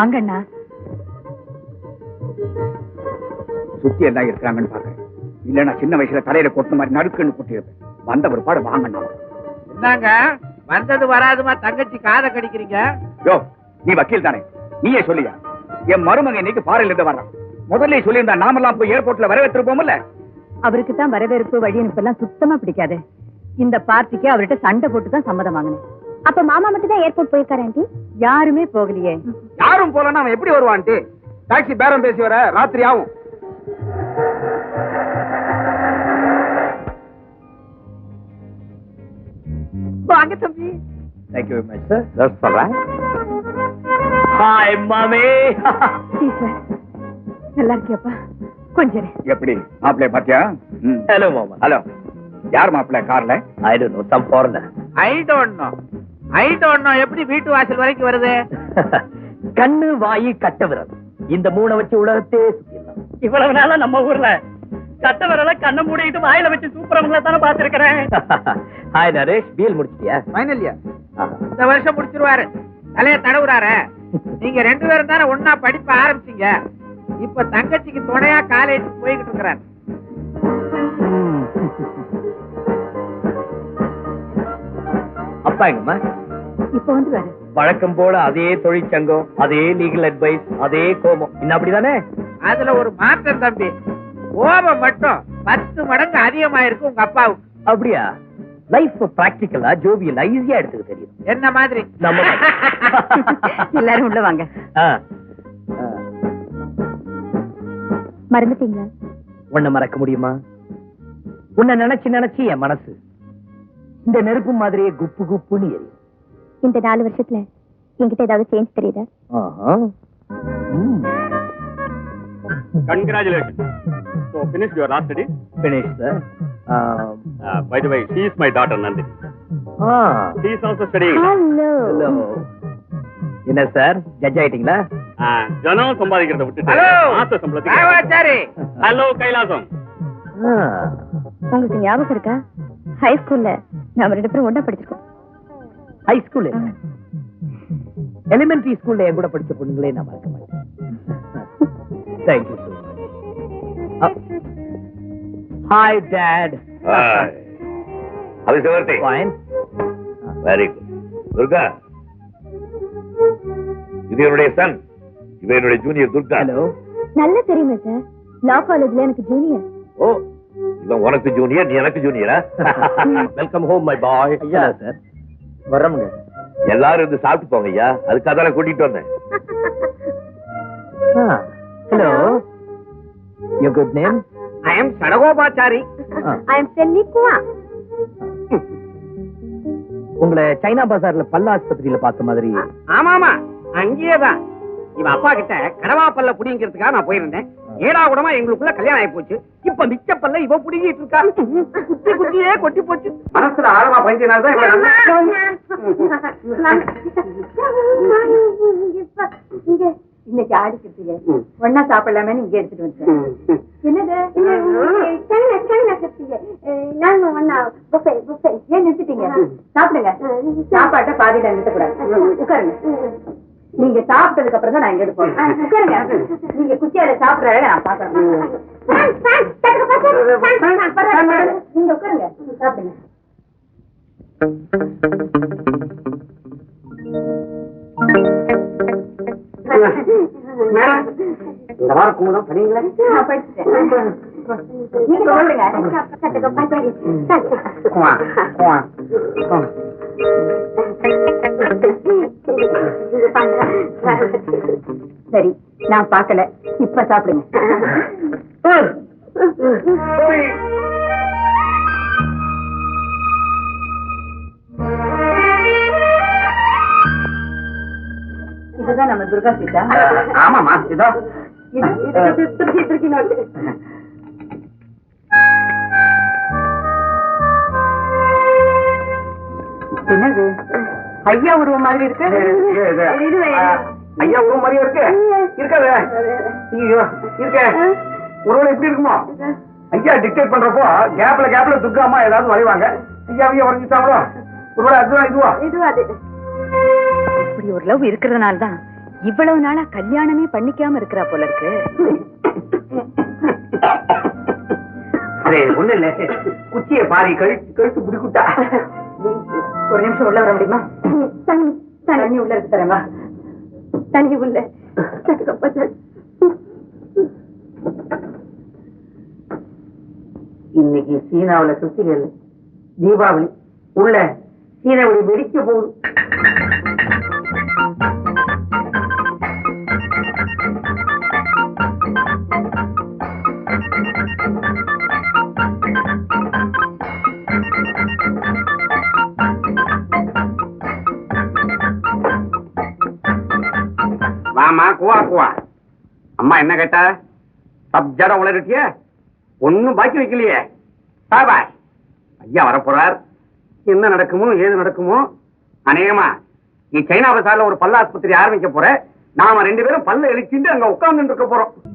வாங்கண்ணா. சுத்தி எல்லாம் இருக்கிறாங்கன்னு பாக்குறேன் இல்லன்னா சின்ன வயசுல தலையில கொட்ட மாதிரி நடுக்குன்னு கொட்டிருப்பேன் வந்த ஒரு பாடு வாங்கண்ணா. என்னங்க? வந்தது வராதுமா? தங்கச்சி காதை கடிக்கிறீங்க? யோ நீ வக்கீல் தானே? நீயே சொல்லியா? என் மருமகன் இன்னைக்கு பாறையில இருந்து வர்றான் முதல்ல சொல்லியிருந்தா நாமெல்லாம் போய் ஏர்போர்ட்ல வரவேற்றிருப்போம்ல? அவருக்கு தான் வரவேற்பு வழி அனுப்பெல்லாம் சுத்தமா பிடிக்காது. இந்த பார்ட்டிக்கு அவர்கிட்ட சண்டை போட்டு தான் சம்மதம் வாங்கினேன். அப்ப மாமா மட்டும் தான் ஏர்போர்ட் போயிருக்காரு ஆண்டி? யாருமே போகலையே. யாரும் போலன்னா அவன் எப்படி வருவான்ட்டு? டாக்ஸி பேரம் பேசி வர ராத்திரி ஆகும். வாங்க தம்பி. நல்லா இருக்கியாப்பா? கொஞ்சம். எப்படி? மாப்பிள்ளை பாத்தியா ஹலோ மாமா. ஹலோ யார் மாப்பிள்ளை? கார்ல? I don't know some foreigner I don't know I don't எப்படி வீட்டு வாசல் வரைக்கும் வருது? கண்ணு வாயி கட்ட விரல். இந்த மூணை வச்சு உலகத்தே சுத்திடலாம். இவ்வளவு நாளா நம்ம ஊர்ல கட்ட விரல கண்ணை மூடிட்டு வாயில வச்சு சூப்பரவங்கள தானே பாத்துருக்கிறேன் ஹாய் நரேஷ் பிஎல் முடிச்சிட்டியா? ஃபைனல் இயர் இந்த வருஷம் முடிச்சிருவாரு. தலைய தடவுறாரு. நீங்க ரெண்டு பேரும் தானே ஒன்னா படிப்ப ஆரம்பிச்சீங்க. இப்ப தங்கச்சிக்கு துணையா காலேஜ் போய்கிட்டு இருக்கிறார். அப்பா எங்கம்மா இப்ப வந்து வேறு வழக்கம் போல அதே தொழிற்சங்கம் அதே லீகல் அட்வைஸ் அதே கோபம். இன்னும் அப்படிதானே? அதுல ஒரு மாற்றம் தம்பி. கோபம் மட்டும் பத்து மடங்கு அதிகமாயிருக்கு உங்க அப்பாவுக்கு. அப்படியா? லைஃப் பிராக்டிக்கலா ஜோவியலா ஈஸியா எடுத்துக்க தெரியும். என்ன மாதிரி? நம்ம எல்லாரும் உள்ள வாங்க. ஆ. ஆ. மறந்துட்டீங்களா? உன்னை மறக்க முடியுமா? உன்னை நினைச்சு நினைச்சு என் மனசு இந்த நெருப்பு மாதிரியே குப்பு குப்புன்னு எரியும் இந்த நாலு வருஷத்துல என்கிட்ட ஏதாவது சேஞ்ச் தெரியுதா. Congratulations. So, finished your last study? Finish, sir. Um, Uh, by the way, she is my daughter, Nandini. ah, She is also studying. Hello hello. என்ன சார் ஜட்ஜ் ஆயிட்டீங்களா Uh, ஜனம் சம்பாதிக்கிறத விட்டுட்டு மாச சம்பளத்துக்கு ஹலோ கைலாசம் ஆ. உங்களுக்கு ஞாபகம் இருக்கா ஹை ஸ்கூல்ல நாம ரெண்டு பேரும் ஒண்ணா படிச்சிருக்கோம். ஹை ஸ்கூல் எலிமெண்டரி ஸ்கூல்ல என் கூட படிச்ச பொண்ணுங்களே நான் மறக்க மாட்டேன். Thank you so much hi dad அது சிவர்த்தி. Fine very good Durga. இது என்னுடைய சன் இவன் என்னுடைய ஜூனியர் துர்கா. ஹலோ நல்லா தெரியுமே சார் லா காலேஜ்ல எனக்கு ஜூனியர் ஓ உனக்கு ஜூனியர் நீ எனக்கு ஜூனியரா வெல்கம் ஹோம் மை பாய் ஐயா சார் வர்றோமுங்க. எல்லாரும் இருந்து சாப்பிட்டு போங்க ஐயா அதுக்காக தான் கூட்டிட்டு வந்தேன். Hello you good name I am Sadagopachari I am Selli குவா உங்களை சைனா பஜார்ல பல்ல ஆஸ்பத்திரியில பார்த்த மாதிரி. ஆமாமா. அங்கேயேதான் இவன் அப்பா கிட்ட கடவா பல்ல புடிங்கிறதுக்காக நான் போயிருந்தேன். ஏடா கூடமா எங்களுக்குள்ள கல்யாணம் ஆகி போச்சு இப்ப மிச்ச பல்ல இவ புடிங்கிட்டு இருக்கா குத்தி குத்தியே கொட்டி போச்சு. மனசுல ஆழமா பைத்தியனால தான் இன்னைக்கு ஆடிக்கிட்டு ஒன்னா சாப்பிடலாமே இங்க எடுத்துட்டு வந்தேன் என்னது? ஏன் நிறுத்திட்டீங்க? சாப்பிடுங்க. சாப்பாட்டை பாதியில நிறுத்தக்கூடாது. உட்காருங்க. நீங்க சாப்பிட்டதுக்கு அப்புறம் தான் நான் இங்க எடுப்போம் உட்காருங்க நீங்க குச்சியால சாப்பிடுற அழகை நான் பாக்குறேன் நீங்க உட்காருங்க. சாப்பிடுங்க. இந்த வாரம் நான் நீங்க குவா, குவா. சரி நான் பார்க்கல. இப்ப சாப்பிடுங்க. இதுதான் நம்ம துர்கா சீதா. ஆமாமா இதோ. இது இது இது திருப்பி திருப்பி நோட்டு என்னது? ஐயா உருவம் மாதிரி இருக்கு? ஐயா உருவம் மாதிரியா இருக்கு. இருக்காது. ஐயோ இருக்க. உருவம் எப்படி இருக்குமோ? ஐயா டிக்டேட் பண்றப்போ கேப்ல கேப்ல துர்காமா ஏதாவது வரைவாங்க. ஐயா ஐயா வரைஞ்சிட்டாங்களோ? ஒருவேளை அதுதான் இதுவா? இது அது. இப்படி ஒரு லவ் இருக்கிறதுனால தான் இவ்வளவு நாளா கல்யாணமே பண்ணிக்காம இருக்கிறா போல இருக்கு. ஒண்ணு இல்ல. குச்சியை பாரி கழுத்து கழுத்து பிடிக்குட்டா ஒரு நிமிஷம் உள்ள வர முடியுமா? தண்ணி தண்ணி. உள்ள இருக்கு தரமா தண்ணி உள்ள. இன்னைக்கு சீனாவுல சுத்திகள் தீபாவளி. உள்ள சீனாவளி வெடிக்க போகுது. அம்மா என்ன கேட்டா? சப் ஜடம் உளறிட்டிய ஒண்ணும் பாக்கி வைக்கலையே. பாய் ஐயா வரப்போறார். என்ன நடக்குமோ ஏது நடக்குமோ? அநேகமா நீ சைனா பசார்ல ஒரு பல்ல ஆஸ்பத்திரி ஆரம்பிக்க போற. நாம ரெண்டு பேரும் பல்ல இழிச்சுட்டு அங்க உட்கார்ந்து இருக்க போறோம்.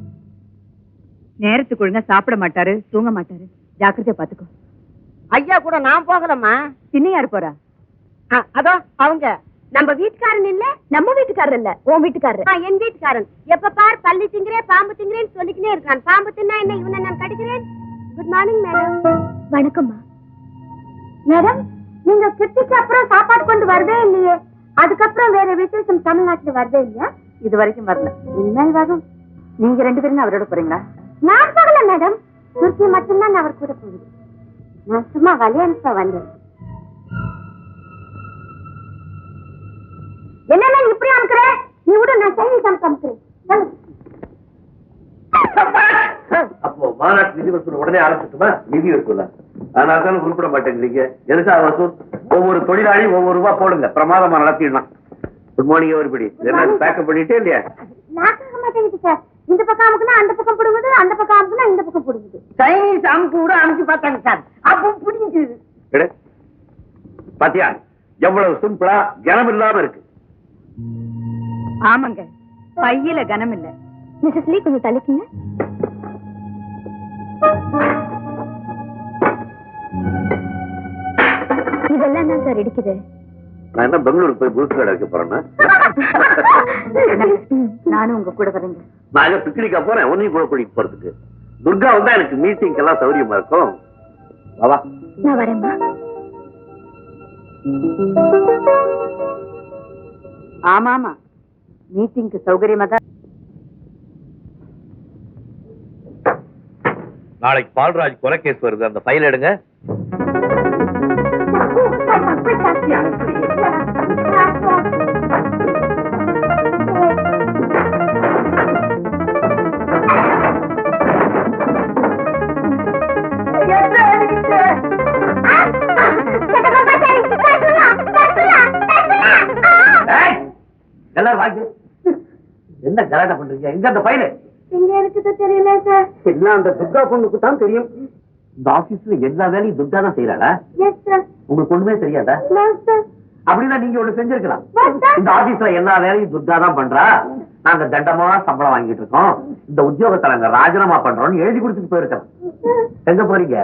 நேரத்துக்கு ஒழுங்கா சாப்பிட மாட்டாரு தூங்க மாட்டாரு. ஜாக்கிரதையா பாத்துக்கோ. ஐயா கூட நான் போகலம்மா. பின்ன யாரு போறா? ஆ, அதோ அவங்க. நம்ம வீட்டுக்காரன் இல்ல நம்ம வீட்டுக்காரர் இல்ல உன் வீட்டுக்காரர். என் வீட்டுக்காரன். எப்ப பார் பள்ளி திங்கிறேன் பாம்பு திங்கிறேன்னு சொல்லிக்கினே இருக்கான். பாம்பு தின்னா என்ன இவனை நான் கடிக்கிறேன்? குட் மார்னிங் மேடம் வணக்கம்மா. மேடம் நீங்க கிருத்திக்கு அப்புறம் சாப்பாடு கொண்டு வரதே இல்லையே. அதுக்கப்புறம் வேற விசேஷம் தமிழ்நாட்டுல வரதே இல்லையா? இது வரைக்கும் வரல. இனிமேல் வரும். நீங்க ரெண்டு பேரும் அவரோட போறீங்களா? நான் போகல மேடம் துர்க்கி மட்டும்தான் அவர் கூட போகுது. நான் சும்மா விளையாடுப்ப வந்தேன். அனுப்புறேன் சொல்லு. அப்போ மாநாட்டு நிதி வசூல் உடனே ஆரம்பிச்சுட்டுமா? நிதி வசூலா? அதனால தானே குறிப்பிட மாட்டேங்கிறீங்க எதுக்காக வசூல்? ஒவ்வொரு தொழிலாளி ஒவ்வொரு ரூபா போடுங்க. பிரமாதமா நடத்திடலாம். குட் மார்னிங் எவரிபடி என்ன பேக்கப் பண்ணிட்டே இல்லையா? நான் கேட்க மாட்டேங்குது சார் இந்த பக்கம் அமுக்குனா அந்த பக்கம் பிடுங்குது அந்த பக்கம் அமுக்குனா இந்த பக்கம் பிடுங்குது. சைனீஸ் அமுக்கு கூட அமுச்சு பார்த்தாங்க சார் அப்போ பிடிக்குது எடு. பாத்தியா? எவ்வளவு சிம்பிளா கனம் இல்லாம இருக்கு. ஆமாங்க. பையில கனம் இல்ல மிஸ்ஸஸ் லீ கொஞ்சம் தள்ளிக்குங்க. இதெல்லாம் தான் சார் இடிக்குது. நான் என்ன பெங்களூருக்கு போய் புதுசு கடை வைக்க போறேன்னா? நானும் உங்க கூட வரேங்க. நான் பிக்னிக்கா போறேன் உன்னையும் கூட கூட்டிட்டு போறதுக்கு. துர்கா வந்தா எனக்கு மீட்டிங் எல்லாம் சௌரியமா இருக்கும். வா, வா. நான் வரேம்மா. ஆமா ஆமா மீட்டிங்க்கு சௌகரியமா தான் நாளைக்கு பால்ராஜ் கொலை கேஸ் வருது. அந்த ஃபைல் எடுங்க. எங்க அந்த ஃபைல் இங்க இருக்குது தெரியல சார் எல்லாம் அந்த துர்கா பொண்ணுக்கு தான் தெரியும்? இந்த ஆபீஸ்ல எல்லா வேலையும் துர்கா தான் செய்யறாளா உங்களுக்கு ஒண்ணுமே தெரியாதா? அப்படின்னா நீங்க ஒண்ணு செஞ்சிருக்கலாம். இந்த ஆபீஸ்ல எல்லா வேலையும் துர்கா தான் பண்றா. நாங்க தண்டமா சம்பளம் வாங்கிட்டு இருக்கோம். இந்த உத்தியோகத்தை நாங்க ராஜினாமா பண்றோம்னு எழுதி கொடுத்துட்டு போயிருக்கோம் எங்க போறீங்க?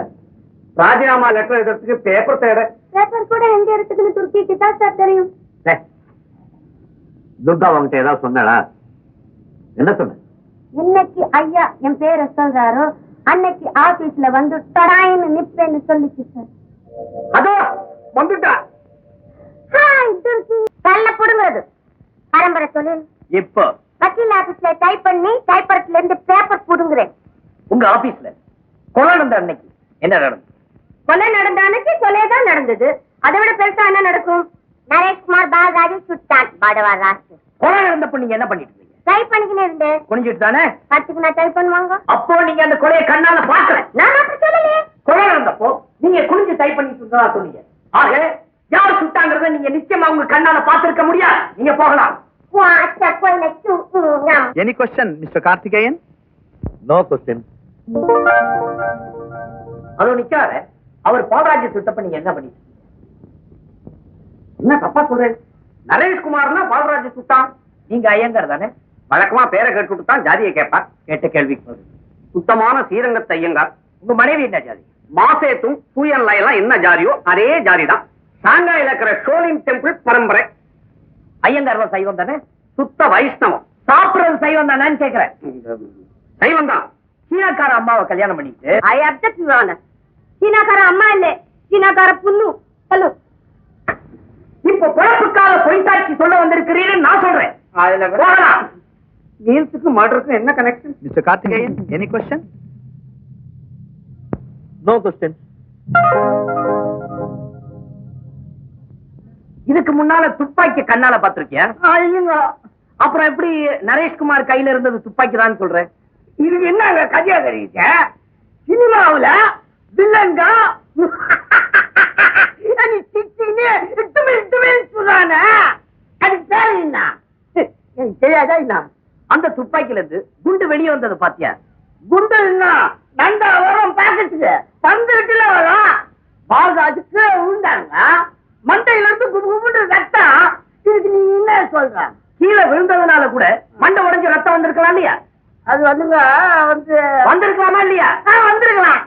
ராஜினாமா லெட்டர் எழுதுறதுக்கு பேப்பர் தேட. பேப்பர் கூட எங்க இருக்குதுன்னு துருக்கிக்கு தான் சார் தெரியும். துர்கா உங்ககிட்ட ஏதாவது சொன்னாளா என்ன சொன்ன? இன்னைக்கு ஐயா என் பேரை சொல்றாரோ அன்னைக்கு ஆபீஸ்ல வந்து டடாயின்னு நிப்பேன்னு சொல்லிச்சு சார். அதோ வந்துட்டா. கல்ல புடுங்கிறது பரம்பரை தொழில். இப்போ. வக்கீல் ஆபீஸ்ல டைப் பண்ணி டைப்பரத்துல இருந்து பேப்பர் புடுங்குறேன். உங்க ஆபீஸ்ல கொலை நடந்த அன்னைக்கு என்ன நடந்தது? கொலை நடந்த அன்னைக்கு கொலை தான் நடந்தது. அதை விட பெருசா என்ன நடக்கும்? நரேஷ்குமார் பாலராஜு சுட்டான் படவா ராசு கொலை நடந்தப்ப நீங்க என்ன பண்ணிட்டு டைப் பண்ணிக்கினே இருந்தேன் குனிஞ்சிட்டு தானே பத்துக்கு நான் டைப் பண்ணுவாங்க? அப்போ நீங்க அந்த கொலையை கண்ணால பாக்கல நான் அப்படி சொல்லலையே. கொலை நடந்தப்போ நீங்க குனிஞ்சு டைப் பண்ணிட்டு இருந்ததா சொன்னீங்க. ஆக யார் சுட்டாங்கறத நீங்க நிச்சயமா உங்க கண்ணால பாத்திருக்க முடியாது. நீங்க போகலாம். Any question mister Karthikeyan no question அதோ நிக்காத. அவர் பாதராஜ்ய சுட்டப்ப நீங்க என்ன பண்ணிட்டு என்ன தப்பா சொல்றேன்? நரேஷ்குமார்னா பாலராஜ சுட்டான். நீங்க ஐயங்கார் தானே? வழக்கமா பேரை கேட்டுட்டு தான் ஜாதியை கேட்பார். கேட்ட கேள்விக்கு. சுத்தமான ஸ்ரீரங்கத்தை ஐயங்கார் உங்க மனைவி என்ன ஜாதி? மாசேத்தும் தூயன்ல எல்லாம் என்ன ஜாதியோ அதே ஜாதி தான் ஷாங்காயில இருக்கிற ஷோலின் டெம்பிள் பரம்பரை. ஐயங்கார் சைவம் தானே? சுத்த வைஷ்ணவம். சாப்பிடுறது சைவம் தானேன்னு கேக்குறேன். சைவம் தான் சீனாக்கார அம்மாவை கல்யாணம் பண்ணிட்டு ஐ அப்செக்ட் யுவர் சீனாக்கார அம்மா இல்ல சீனாக்கார புண்ணு. ஹலோ இப்ப பிறப்புக்காக பொய் சாட்சி சொல்ல வந்திருக்கிறீர்கள் நான் சொல்றேன். அதுல போகலாம். மீல்ஸுக்கும் மர்டருக்கும் என்ன connection mister Karthikeyan any question no question இதுக்கு முன்னால துப்பாக்கி கண்ணால பாத்திருக்கியா அப்புறம் எப்படி நரேஷ்குமார் கையில இருந்தது துப்பாக்கி தான் சொல்றேன் இதுக்கு என்னங்க கதையா தெரியுங்க சினிமாவுல வில்லங்க சொல்றானே. அது பேர் என்ன? தெரியாதா என்ன? அந்த துப்பாக்கில இருந்து குண்டு வெளியே வந்தது பாத்தியா? குண்டு நண்டா வரும் பாக்கெட்டுக்கு பந்துட்டுல வரும். பாகாதுக்கு உண்டாங்க மண்டையில இருந்து குபுன்னு ரத்தம். இதுக்கு நீ என்ன சொல்ற? கீழே விழுந்ததுனால கூட மண்டை உடைஞ்சு ரத்தம் வந்திருக்கலாம் இல்லையா? அது வந்துங்க வந்து வந்திருக்கலாமா இல்லையா? வந்திருக்கலாம்.